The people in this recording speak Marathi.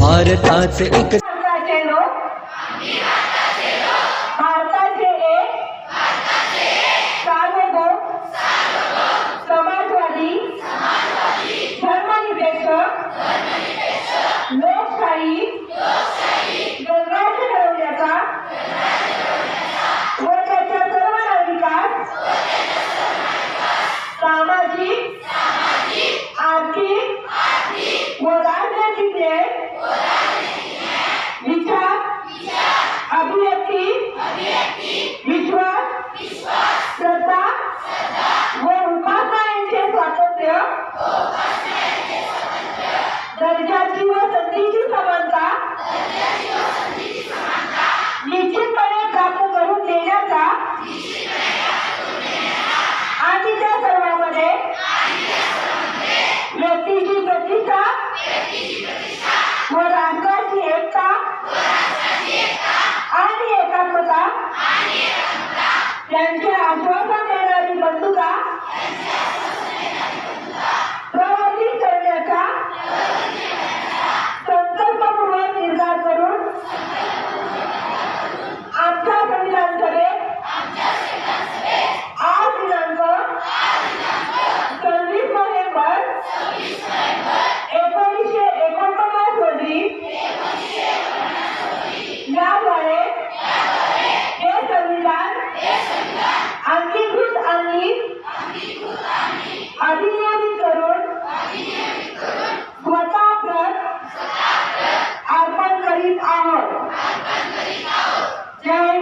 भारत से एक Hallelujah. एकोणीसशे एकोणपन्नास रोजी याद्वारे हे आणि अधिनियमित करून स्वतःप्रत अर्पण करीत आहोत. जय